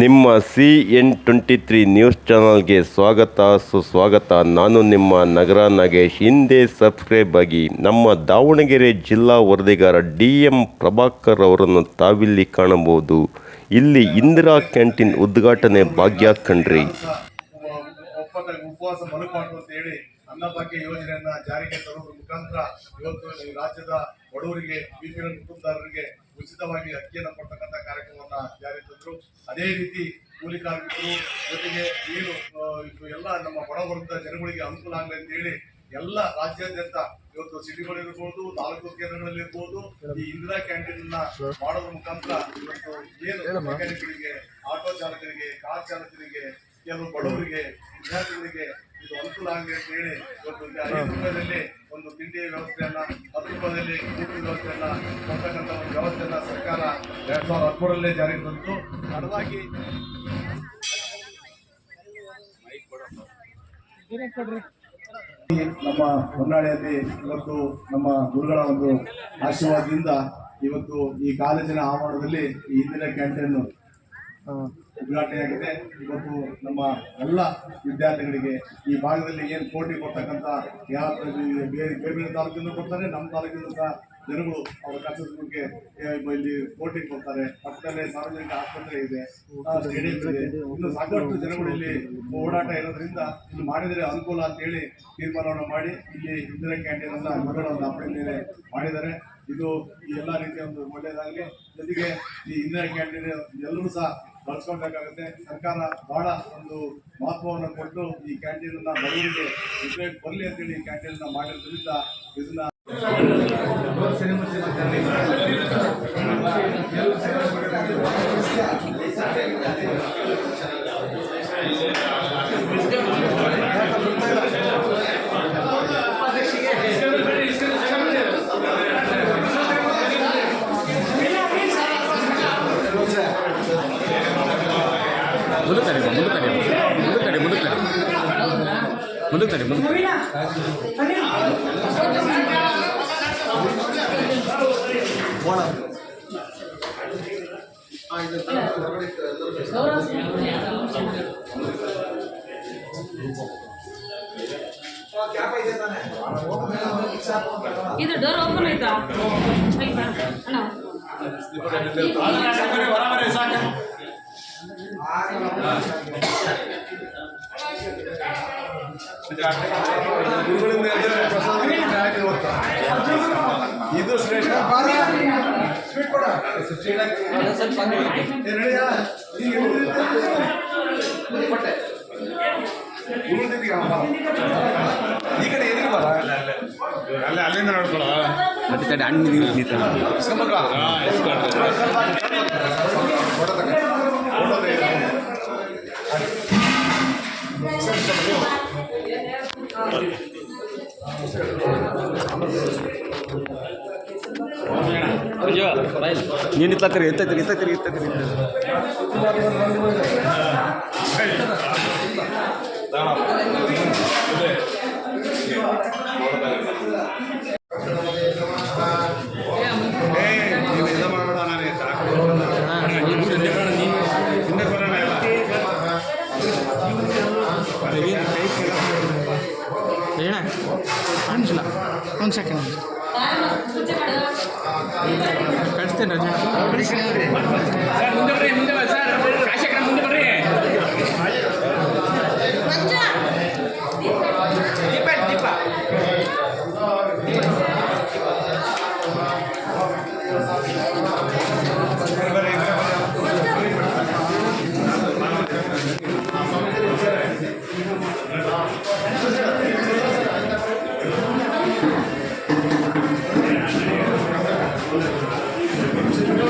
ನಿಮ್ಮ C N twenty three news ಚಾನಲ್ಗೆ ಸ್ವಾಗತ. ಸುಸ್ವಾಗತ. ನಾನು ನಿಮ್ಮ ನಗರ ನಾಗೇಶ್. ಹಿಂದೆ ಸಬ್ಸ್ಕ್ರೈಬ್ ಆಗಿ ನಮ್ಮ ದಾವಣಗೆರೆ ಜಿಲ್ಲಾ ವರದಿಗಾರ ಡಿ ಎಂ ಪ್ರಭಾಕರ್ ಅವರನ್ನು ತಾವಿಲ್ಲಿ ಕಾಣಬಹುದು. ಇಲ್ಲಿ ಇಂದಿರಾ ಕ್ಯಾಂಟೀನ್ ಉದ್ಘಾಟನೆ ಭಾಗ್ಯ ಕಣ್ರಿ. ಉಪವಾಸ ಹೇಳಿ ಅನ್ನಭಾಗ್ಯ ಯೋಜನೆಯನ್ನ ಜಾರಿಗೆ ತರುವುದರ ಮುಖಾಂತರ ಇವತ್ತು ರಾಜ್ಯದ ಬಡವರಿಗೆ ಕುಟುಂಬದಾರರಿಗೆ ಉಚಿತವಾಗಿ ಅಕ್ಕಿಯನ್ನು ಕೊಡ್ತಕ್ಕಂಥ ಕಾರ್ಯಕ್ರಮವನ್ನ ಜಾರಿಗೆ ತಂದರು ಅದೇ ರೀತಿ ಕೂಲಿ ಕಾರ್ಮಿಕರು ಜೊತೆಗೆ ಏನು ಇದು ಎಲ್ಲ ನಮ್ಮ ಬಡವರ್ಗದ ಜನಗಳಿಗೆ ಅನುಕೂಲ ಆಗಲಿ ಅಂತ ಹೇಳಿ ಎಲ್ಲ ರಾಜ್ಯಾದ್ಯಂತ ಇವತ್ತು ಸಿಟಿಗಳಿರ್ಬೋದು ತಾಲೂಕು ಕೇಂದ್ರಗಳಲ್ಲಿರ್ಬೋದು ಈ ಇಂದಿರಾ ಕ್ಯಾಂಟೀನ್ ಅನ್ನ ಮಾಡೋದ್ರ ಮುಖಾಂತರ ಇವತ್ತು ಏನು ಮೆಕ್ಯಾನಿಕ್ಗಳಿಗೆ ಆಟೋ ಚಾಲಕರಿಗೆ ಕಾರ್ ಚಾಲಕರಿಗೆ ಕೆಲವು ಬಡವರಿಗೆ ವಿದ್ಯಾರ್ಥಿಗಳಿಗೆ ಇದು ಅನುಕೂಲ ಆಗಲಿ ಅಂತ ಹೇಳಿ ಇವತ್ತು ಐದು ಒಂದು ತಿಂಡಿ ವ್ಯವಸ್ಥೆಯನ್ನು ಹತ್ತು ರೂಪಾಯಿದಲ್ಲಿ ವ್ಯವಸ್ಥೆಯನ್ನು ವ್ಯವಸ್ಥೆಯನ್ನ ಕೊಡ್ತಕ್ಕಂಥ ಒಂದು ವ್ಯವಸ್ಥೆಯನ್ನು ಸರ್ಕಾರ ಎರಡು ಸಾವಿರದ ಹದಿಮೂರಲ್ಲೇ ಜಾರಿಗೆ ತಂತು. ತಡವಾಗಿ ನಮ್ಮ ಹೊನ್ನಾಳಿಯಲ್ಲಿ ಇವತ್ತು ನಮ್ಮ ಗುರುಗಳ ಒಂದು ಆಶೀರ್ವಾದದಿಂದ ಇವತ್ತು ಈ ಕಾಲೇಜಿನ ಆವರಣದಲ್ಲಿ ಈ ಹಿಂದಿನ ಕ್ಯಾಂಟೀನ್ ಉದ್ಘಾಟನೆಯಾಗಿದೆ. ಇವತ್ತು ನಮ್ಮ ಎಲ್ಲ ವಿದ್ಯಾರ್ಥಿಗಳಿಗೆ ಈ ಭಾಗದಲ್ಲಿ ಏನು ಕೋಟಿ ಕೊಡ್ತಕ್ಕಂಥ ಯಾವ ಬೇರೆ ಬೇರೆ ಬೇರೆ ತಾಲೂಕಿಂದ ಕೊಡ್ತಾರೆ, ನಮ್ಮ ತಾಲೂಕಿಂದ ಜನಗಳು ಅವರ ಬಗ್ಗೆ ಇಲ್ಲಿ ಕೋಟಿ ಕೊಡ್ತಾರೆ. ಪಕ್ಕದಲ್ಲೇ ಸಾರ್ವಜನಿಕ ಆಸ್ಪತ್ರೆ ಇದೆ ಇನ್ನು ಸಾಕಷ್ಟು ಜನಗಳು ಇಲ್ಲಿ ಓಡಾಟ ಇರೋದ್ರಿಂದ ಇಲ್ಲಿ ಮಾಡಿದರೆ ಅನುಕೂಲ ಅಂತ ಹೇಳಿ ತೀರ್ಮಾನವನ್ನು ಮಾಡಿ ಇಲ್ಲಿ ಇಂದಿರಾ ಕ್ಯಾಂಟೀನ್ ಅಂತ ಮಗಳ ಒಂದು ಮೇಲೆ ಮಾಡಿದ್ದಾರೆ. ಇದು ಈ ಎಲ್ಲ ರೀತಿಯ ಒಂದು ಒಳ್ಳೆಯದಾಗಲಿ. ಜೊತೆಗೆ ಈ ಇಂದಿರಾ ಕ್ಯಾಂಟೀನ್ ಎಲ್ಲರೂ ಸಹ ಬಳಸ್ಕೊಳ್ಬೇಕಾಗುತ್ತೆ ಸರ್ಕಾರ ಬಹಳ ಒಂದು ಮಹತ್ವವನ್ನು ಕೊಟ್ಟು ಈ ಕ್ಯಾಂಟೀನ್ ಅನ್ನ ಬಡವರಿಗೆ ಉಪಯೋಗ ಬರಲಿ ಅಂತೇಳಿ ಈ ಕ್ಯಾಂಟೀನ್ ಅನ್ನ ಮಾಡಿರೋದ್ರಿಂದ ಇದನ್ನ ಮುಂದಕ್ಕೆ ತಡಿ ಮುಂದಕ್ಕೆ ತಡಿ ಮುಂದಕ್ಕೆ ತಡಿ ಮುಂದಕ್ಕೆ ತಡಿ ಮುಂದಕ್ಕೆ ತಡಿ ಮುಂದಕ್ಕೆ ಇದು ಡೋರ್ ಓಪನ್ ಆಯ್ತಾ ಆಯ್ತಾ ಅಣ್ಣ ಇದು ಶ್ರೇಷ್ಠ ಸ್ವೀಟ್ ಕೊಡ. ಕೊಟ್ಟೆ. ಈ ಕಡೆ ಎದುರು ಬರ ಅಲ್ಲೇ ಅಲ್ಲಿಂದ ನೋಡ್ಕೊಳ್ಳೋ ಮತ್ತೆ ಹಣ್ಣು ನಿಂತ ನೀನು ಇತ್ತಕ್ರಿ ಎತ್ತೈತಿ ಎತ್ತಕ್ರಿ ಎತ್ತಕ್ರಿ ಒಂದು ಸೆಕೆಂಡ್ ಪೂಜೆ Não, não, não.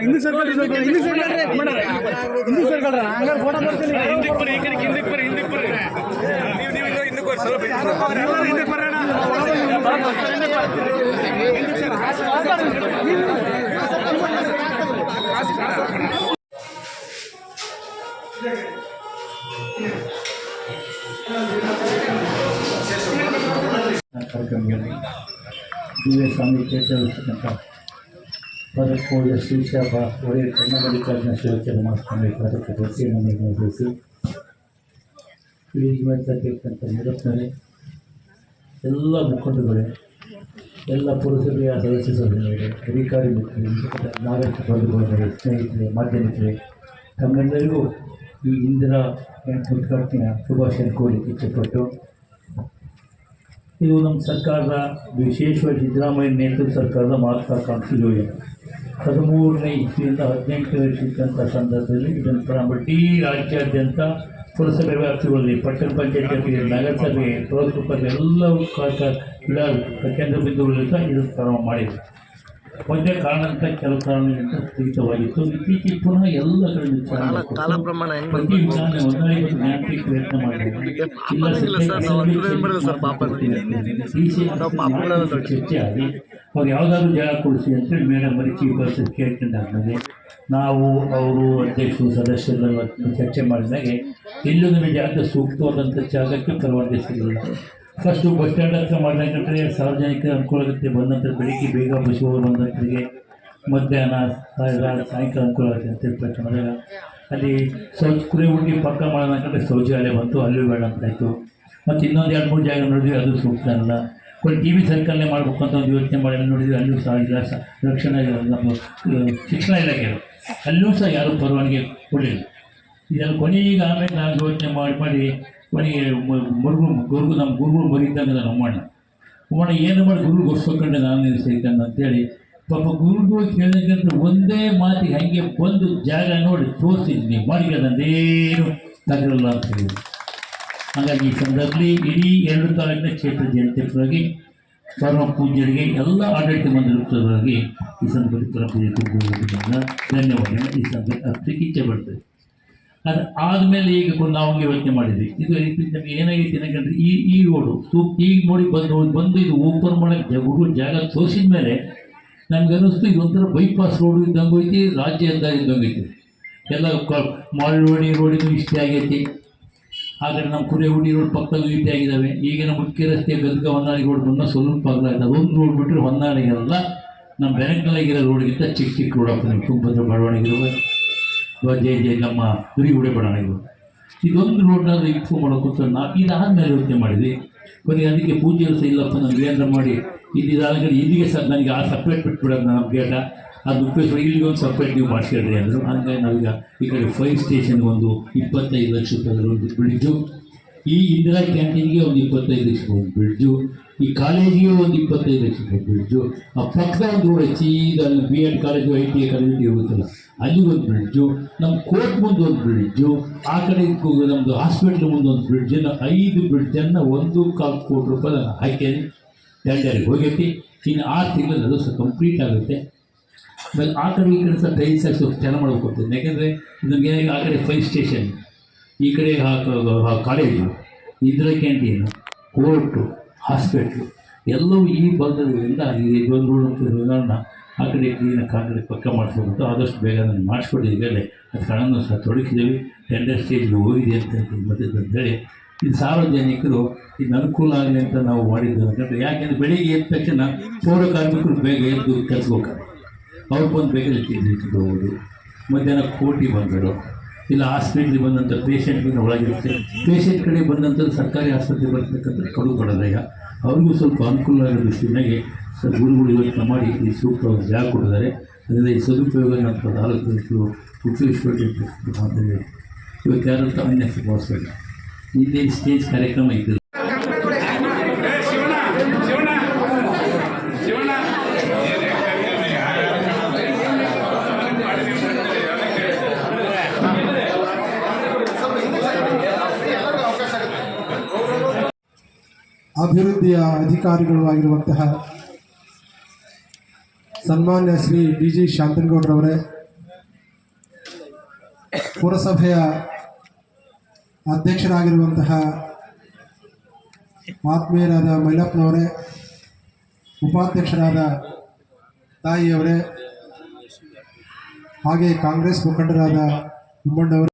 Hindu circle Hindu circle Hindu circle ಹಂಗಾರೆ ಫೋಟೋ ಬರ್ತೀನಿ ಕಾರ್ಯಕ್ರಮದಲ್ಲಿ ದಿವ್ಯ ಸ್ವಾಮಿ ಚೇತರಿಸ್ತಕ್ಕಂಥ ಪದಕೋಶ ಶಿಕ್ಷಕ ಒಳ್ಳೆಯ ಕನ್ನಡಿಕಾರನ ಶಿವಚರ ಅದಕ್ಕೆ ದೊಡ್ಡ ನಿರ್ವಹಿಸಿ ಈ ಮಾಡ್ತಕ್ಕಂಥ ಮುರತ್ನರೇ ಎಲ್ಲ ಮುಖಂಡಗಳೇ ಎಲ್ಲ ಪುರಸಭೆಯ ಸದಸ್ಯ ಸಭೆಗಳೇ ಅಧಿಕಾರಿ ನಾಗರಿಕ ಬಂಧುಗಳೇ, ಸ್ನೇಹಿತರೆ ಮಾಧ್ಯಮಿಕರೆ ತಮ್ಮೆಲ್ಲರಿಗೂ ಈ ಇಂದಿರಾ ಉದ್ಘಾಟನೆಯ ಶುಭಾಶಯ ಕೋರಲಿಕ್ಕೆ ಇಚ್ಛೆಪಟ್ಟು ಇದು ನಮ್ಮ ಸರ್ಕಾರದ ವಿಶೇಷವಾಗಿ ಸಿದ್ದರಾಮಯ್ಯ ನೇತೃತ್ವ ಸರ್ಕಾರದ ಮಹತ್ವಾಕಾಂಕ್ಷಿ ಯೋಜನೆ. ಹದಿಮೂರನೇ ಇಸ್ವಿಯಿಂದ ಹದಿನೆಂಟನೇ ಇರ್ತಕ್ಕಂಥ ಸಂದರ್ಭದಲ್ಲಿ ಇದನ್ನು ಪ್ರಾರಂಭ ಇಡೀ ರಾಜ್ಯಾದ್ಯಂತ ಪುರಸಭೆ ವ್ಯಾಪ್ತಿಗಳಲ್ಲಿ ಪಟ್ಟಣ ಪಂಚಾಯತಿ ನಗರಸಭೆ ಪುರಸಭೆ ಎಲ್ಲವೂ ಕೇಂದ್ರ ಬಿಂದುಗಳಲ್ಲಿ ಸಹ ಇದನ್ನು ಪ್ರಾರಂಭ ಮಾಡಿದೆ. ಒಂದೇ ಕಾರಣಕ್ಕೆ ಕೆಲವು ಕಾರಣಗಳಿಂದ ಸ್ಥಗಿತವಾಗಿತ್ತು ಇತ್ತೀಚೆಗೆ ಪುನಃ ಎಲ್ಲ ಕಡೆ ಪ್ರತಿ ವಿಧಾನ ಪ್ರಯತ್ನ ಮಾಡಿದೆ. ಚರ್ಚೆ ಆಗಿ ಅವ್ರು ಯಾವುದಾದ್ರು ಜಾಗ ಕೊಡಿಸಿ ಅಂತೇಳಿ ಮೇಡಮ್ ಬರೀ ಚೀಫ್ ಪರ್ಸನ್ ಕೇಳ್ಕೊಂಡಾದ್ಮೇಲೆ ನಾವು ಅವರು ಅಧ್ಯಕ್ಷರು ಸದಸ್ಯರೆಲ್ಲ ಚರ್ಚೆ ಮಾಡಿದಾಗೆ ನಮಗೆ ಜಾಗ ಸೂಕ್ತವಾದಂಥ ಜಾಗಕ್ಕೆ ಪರವಾಗಿ ಸಿಗಲಿಲ್ಲ. ಫಸ್ಟು ಬಸ್ ಸ್ಟ್ಯಾಂಡ್ ಹತ್ರ ಮಾಡಬೇಕಂದ್ರೆ ಸಾರ್ವಜನಿಕ ಅನುಕೂಲ ಆಗುತ್ತೆ ಬಂದಂಥ ಬೆಳಿಗ್ಗೆ ಬೇಗ ಬಸ್ ಹೋಗಿ ಬಂದಂಥರಿಗೆ ಮಧ್ಯಾಹ್ನ ಸಾಯಂಕಾಲ ಸಾಯಂಕಾಲ ಅನುಕೂಲ ಆಗುತ್ತೆ ಅಂತ ಪ್ರಯತ್ನ ಮಾಡಿದಾಗ ಅಲ್ಲಿ ಶೌಚ ಕುರಿ ಹುಡುಗಿ ಪಕ್ಕ ಮಾಡೋದಂತಂದರೆ ಶೌಚಾಲಯ ಬಂತು, ಅಲ್ಲೂ ಬೇಡ ಅಂತಾಯಿತು ಮತ್ತು ಇನ್ನೊಂದು ಎರಡು ಮೂರು ಜಾಗ ನೋಡಿದ್ವಿ ಅದು ಸೂಕ್ತ ಅಲ್ಲ. ಟಿ ವಿ ಸರ್ಕಲ್ನೇ ಮಾಡಬೇಕು ಅಂತ ಒಂದು ಯೋಚನೆ ಮಾಡಿ ನೋಡಿದ್ವಿ ಅಲ್ಲೂ ಸಹ ಇಲ್ಲ ಸಹ ರಕ್ಷಣಾ ನಮ್ಮ ಶಿಕ್ಷಣ ಇಲಾಖೆಯವರು ಅಲ್ಲೂ ಸಹ ಯಾರೂ ಪರವಾನಿಗೆ ಕೊಡಲಿಲ್ಲ. ಇದನ್ನು ಕೊನೆಗೆ ಆಮೇಲೆ ನಾನು ಯೋಚನೆ ಮಾಡಿ ಮಾಡಿ ಕೊನೆಗೆ ಮುರುಗು, ಗುರುಗು, ನಮ್ಮ ಗುರುಗಳು ಮರಿದ್ದಂಗೆ ನಾನು ಅಮ್ಮಣ್ಣ ಅಮ್ಮಣ್ಣ ಏನು ಮಾಡಿ ಗುರು ಗೊರ್ಸ್ಕೊಂಡೆ ನಾನು ನಿಲ್ಲಿಸೈತಂದು ಅಂತೇಳಿ ಪಾಪ ಗುರುಗಳು ಕೇಳಿದಂತ ಒಂದೇ ಮಾತಿಗೆ ಹಾಗೆ ಬಂದು ಜಾಗ ನೋಡಿ ತೋರಿಸಿದ್ವಿ ಮಾಡಿ ಅದೇನು ತಗಲ್ಲ ಅಂತ ಹೇಳಿ. ಹಾಗಾಗಿ ಈ ಸಂದರ್ಭದಲ್ಲಿ ಇಡೀ ಎರಡು ತಾಲೂಕಿನ ಕ್ಷೇತ್ರ ಜನತೆ ಪರವಾಗಿ ಪರಮ ಪೂಜ್ಯರಿಗೆ ಎಲ್ಲ ಆಡಳಿತ ಮಂಡಳಿ ಪರವಾಗಿ ಈ ಸಂದರ್ಭದಲ್ಲಿ ಪರಪೂಜೆ ಪೂಜ್ಯ ಧನ್ಯವಾದ ಈ ಸಂದರ್ಭ ಅರ್ಥಕ್ಕೆ ಇಚ್ಛೆ ಪಡ್ತೇವೆ ಅದು ಆದಮೇಲೆ ಈಗ ನಾವು ಯೋಚನೆ ಮಾಡಿದ್ವಿ. ಇದು ರೀತಿ ನಮಗೆ ಏನಾಗೈತೆ ಏನಕ್ಕೆ ಈ ಈ ರೋಡು ಸೂಪ್ ಈಗ ನೋಡಿ ಬಂದು ಬಂದು ಇದು ಓಪನ್ ಮಾಡೋಕ್ಕೆ ಹುಡುಗರು ಜಾಗ ತೋರಿಸಿದ ಮೇಲೆ ನಮ್ಗೆ ಅನ್ನಿಸ್ತು ಇದು ಒಂಥರ ಬೈಪಾಸ್ ರೋಡು ಇದ್ದಂಗೆ ಹೋಯ್ತಿ, ರಾಜ್ಯ ಇದ್ದಂಗೆ ಐತಿ ಎಲ್ಲ ರೋಡಿ ರೋಡಿನೂ ಇಷ್ಟೇ ಆಗೈತಿ. ಹಾಗಾದ್ರೆ ನಮ್ಮ ಕುರಿಹುಡಿ ರೋಡ್ ಪಕ್ಕದಲ್ಲಿ ರೀತಿ ಆಗಿದ್ದಾವೆ ಈಗಿನ ಮುಖ್ಯ ರಸ್ತೆ ಗದಗ ಹೊನ್ನಾಳಿ ರೋಡ್ ಬಂದ ಸ್ವಲ್ಪ ಅಗಲ ಇದೆ ಅದೊಂದು ರೋಡ್ ಬಿಟ್ಟರೆ ಹೊನ್ನಾಳಿಗೆಲ್ಲ ನಮ್ಮ ಬೆನಕಲಾಗಿರೋ ರೋಡ್ಗಿಂತ ಚಿಕ್ಕ ಚಿಕ್ಕ ರೋಡ್ ಆಗ್ತದೆ. ತುಂಗಭದ್ರ ಇರುವ ಜೈ ಜೈ ನಮ್ಮ ಹುರಿಗುಡೆ ಬಡಾವಣೆಗಳು ಇದೊಂದು ರೋಡ್ನಾದ್ರೂ ಇಂಪ್ರೂವ್ ಮಾಡೋಕ್ಕಂತ ನಾವು ಇದಾದ್ಮೇಲೆ ಯೋಚನೆ ಮಾಡಿದ್ವಿ ಕೊನೆಗೆ ಅದಕ್ಕೆ ಪೂಜೆ ಸಹ ಇಲ್ಲಪ್ಪ, ನಾನು ಮಾಡಿ ಇಲ್ಲಿ ಇದಾಗಲಿ ಇಲ್ಲಿಗೆ ಸರ್ ನನಗೆ ಆ ಸಪ್ರೇಟ್ ಬಿಟ್ಬಿಡೋದು ನಮ್ಮ ಗೇಟ. ಅದು ಉಪಯೋಗಿಸಿ ಇಲ್ಲಿಗೆ ಒಂದು ಸಪ್ರೇಟ್ ನೀವು ಮಾಡಿಸ್ಕೊಳ್ರಿ ಅಂದರು ಹಂಗಾಗಿ ನಾವೀಗ ಈ ಕಡೆ ಫೈರ್ ಸ್ಟೇಷನ್ಗೆ ಒಂದು ಇಪ್ಪತ್ತೈದು ಲಕ್ಷ ರೂಪಾಯಿ ಒಂದು ಬ್ರಿಡ್ಜು ಈ ಇಂದಿರಾ ಕ್ಯಾಂಟೀನ್ಗೆ ಒಂದು ಇಪ್ಪತ್ತೈದು ಲಕ್ಷ ಒಂದು ಬ್ರಿಡ್ಜು ಈ ಕಾಲೇಜಿಗೆ ಒಂದು ಇಪ್ಪತ್ತೈದು ಲಕ್ಷ ರೂಪಾಯಿ ಬ್ರಿಡ್ಜು ಆ ಪಕ್ಕದ ಒಂದು ರೋಡ್ ಸೀದಾ B Ed college I T I college ಹೋಗುತ್ತಲ್ಲ ಅಲ್ಲಿ ಒಂದು ಬ್ರಿಡ್ಜು ನಮ್ಮ ಕೋರ್ಟ್ ಮುಂದೆ ಒಂದು ಬ್ರಿಡ್ಜು ಆ ಕಡೆ ನಮ್ಮದು ಹಾಸ್ಪಿಟ್ಲ್ ಮುಂದೆ ಒಂದು ಬ್ರಿಡ್ಜನ್ನು ಐದು ಬ್ರಿಡ್ಜನ್ನು ಒಂದು ಕಾಲು ಕೋಟಿ ರೂಪಾಯಿ ನಾನು ಹಾಕಿ ಟೆಂಡರಿಗೆ ಹೋಗೈತಿ. ಇನ್ನು ಆರು ತಿಂಗಳಲ್ಲಿ ಅದು ಸಹ ಕಂಪ್ಲೀಟ್ ಆಗುತ್ತೆ. ಆಮೇಲೆ ಆ ಕಡೆ ಈ ಕಡೆ ಸಹ ಟ್ರೈನ್ ಸಹ ಸ್ವಲ್ಪ ಚೆನ್ನಾಗಿ ಮಾಡ್ಕೊಡ್ತೀನಿ ಯಾಕೆಂದರೆ ನಮಗೆ ಆ ಕಡೆ ಫೈರ್ ಸ್ಟೇಷನ್ ಈ ಕಡೆ college Indira canteen court hospital ಎಲ್ಲವೂ ಈ ಬಂದಿರೋದ್ರಿಂದ ಈ ಒಂದು ರೋಡ್ ಆ ಕಡೆ ಕ್ಲೀನಾಗಿ ಆ ಕಡೆ ಪಕ್ಕ ಮಾಡಿಸ್ಬೇಕು ಆದಷ್ಟು ಬೇಗ ನಾನು ಮಾಡಿಸ್ಕೊಡಿ. ಮೇಲೆ ಅದು ಹಣವನ್ನು ಸಹ ತೊಡಗಿಸಿದ್ದೀವಿ ಟೆಂಡರ್ ಸ್ಟೇಜ್ಗೆ ಹೋಗಿದೆ ಅಂತ ಅಂತೇಳಿ ಇದು ಸಾರ್ವಜನಿಕರು ಇದು ಅನುಕೂಲ ಆಗಲಿ ಅಂತ ನಾವು ಮಾಡಿದ್ದು ಯಾಕೆಂದರೆ ಬೆಳಿಗ್ಗೆ ಎದ್ದ ತಕ್ಷಣ ಪೌರ ಕಾರ್ಮಿಕರು ಬೇಗ ಎದ್ದು ಕೆಲಸ ಹೋಗ್ತಾರೆ. ಅವ್ರು ಬಂದು ಬೇಗ ಹೋಗೋದು. ಮಧ್ಯಾಹ್ನ ಕೋಟಿ ಬಂದರು ಇಲ್ಲ ಹಾಸ್ಪಿಟ್ಲಿಗೆ ಬಂದಂಥ ಪೇಷಂಟ್ಗಳನ್ನ ಒಳಗಿರುತ್ತೆ. ಪೇಷಂಟ್ ಕಡೆ ಬಂದಂಥ ಸರ್ಕಾರಿ ಆಸ್ಪತ್ರೆಗೆ ಬರ್ತಕ್ಕಂಥ ಕಡು ಬಡದಯ್ಯ ಅವ್ರಿಗೂ ಸ್ವಲ್ಪ ಅನುಕೂಲ ಆಗೋ ಸರ್ ಗುರುಗಳು ಯೋಚನೆ ಮಾಡಿ ಈ ಸೂಕ್ತವಾದ ಜಾಗ ಕೊಟ್ಟಿದ್ದಾರೆ. ಅದರಿಂದ ಈ ಸದುಪಯೋಗ ನಮ್ಮ ತಾಲೂಕು ಮಾತಾಡಿ ಇವತ್ತು ಯಾರಂತ ಭಾವಿಸ್ಬೇಡ ಇಲ್ಲಿ ಸ್ಟೇಜ್ ಕಾರ್ಯಕ್ರಮ ಇತ್ತು ಅಭಿವೃದ್ಧಿಯ ಅಧಿಕಾರಿಗಳು ಆಗಿರುವಂತಹ ಸನ್ಮಾನ್ಯ ಶ್ರೀ ಡಿ ಜಿ ಶಾಂತನಗೌಡ್ರವರೇ, ಪುರಸಭೆಯ ಅಧ್ಯಕ್ಷರಾಗಿರುವಂತಹ ಆತ್ಮೀಯರಾದ ಮೈಲಪ್ಪನವರೇ ಉಪಾಧ್ಯಕ್ಷರಾದ ತಾಯಿಯವರೇ, ಹಾಗೆ ಕಾಂಗ್ರೆಸ್ ಮುಖಂಡರಾದ ಉಮ್ಮಣ್ಣವರೇ